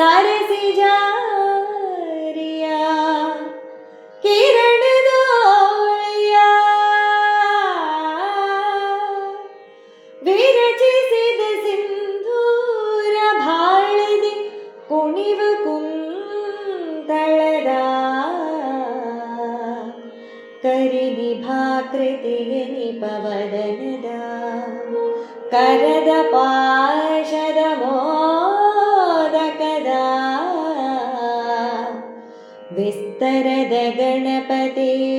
सारे से जा रिया किरण दोलिया വിരചിത സിന്ധൂര ഭാളിതി കുണിവ് കുന്തളതാ കരിനിഭാകൃതിയ നിപവദനദ കരദ പാ ವಿಸ್ತರದ ಗಣಪತಿ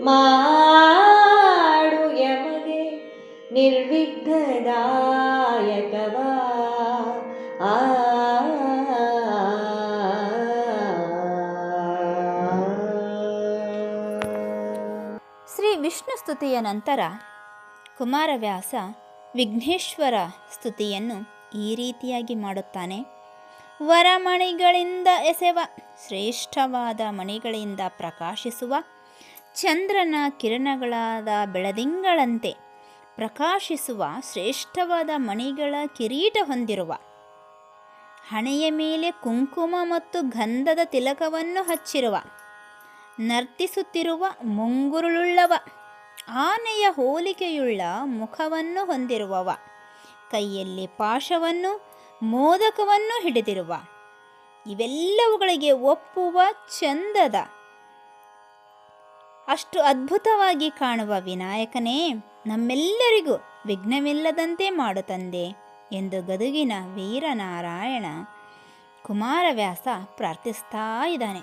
ಮಾಡು ಯಮಗೆ ನಿರ್ವಿಘ್ನದಾಯಕವ. ಆ. ಶ್ರೀ ವಿಷ್ಣು ಸ್ತುತಿಯ ನಂತರ ಕುಮಾರವ್ಯಾಸ ವಿಘ್ನೇಶ್ವರ ಸ್ತುತಿಯನ್ನು ಈ ರೀತಿಯಾಗಿ ಮಾಡುತ್ತಾನೆ. ವರಮಣಿಗಳಿಂದ ಎಸೆವ, ಶ್ರೇಷ್ಠವಾದ ಮಣಿಗಳಿಂದ ಪ್ರಕಾಶಿಸುವ, ಚಂದ್ರನ ಕಿರಣಗಳಾದ ಬೆಳದಿಂಗಳಂತೆ ಪ್ರಕಾಶಿಸುವ, ಶ್ರೇಷ್ಠವಾದ ಮಣಿಗಳ ಕಿರೀಟ ಹೊಂದಿರುವ, ಹಣೆಯ ಮೇಲೆ ಕುಂಕುಮ ಮತ್ತು ಗಂಧದ ತಿಲಕವನ್ನು ಹಚ್ಚಿರುವ, ನರ್ತಿಸುತ್ತಿರುವ ಮುಂಗುರುಳುಳ್ಳವ, ಆನೆಯ ಹೋಲಿಕೆಯುಳ್ಳ ಮುಖವನ್ನು ಹೊಂದಿರುವವ, ಕೈಯಲ್ಲಿ ಪಾಶವನ್ನು ಮೋದಕವನ್ನು ಹಿಡಿದಿರುವ. ಇವೆಲ್ಲವುಗಳಿಗೆ ಒಪ್ಪುವ ಚಂದದ. ಅಷ್ಟು ಅದ್ಭುತವಾಗಿ ಕಾಣುವ ವಿನಾಯಕನೇ, ನಮ್ಮೆಲ್ಲರಿಗೂ ವಿಘ್ನವಿಲ್ಲದಂತೆ ಮಾಡು ತಂದೆ, ಎಂದು ಗದುಗಿನ ವೀರನಾರಾಯಣ ಕುಮಾರವ್ಯಾಸ ಪ್ರಾರ್ಥಿಸ್ತಾ ಇದ್ದಾನೆ.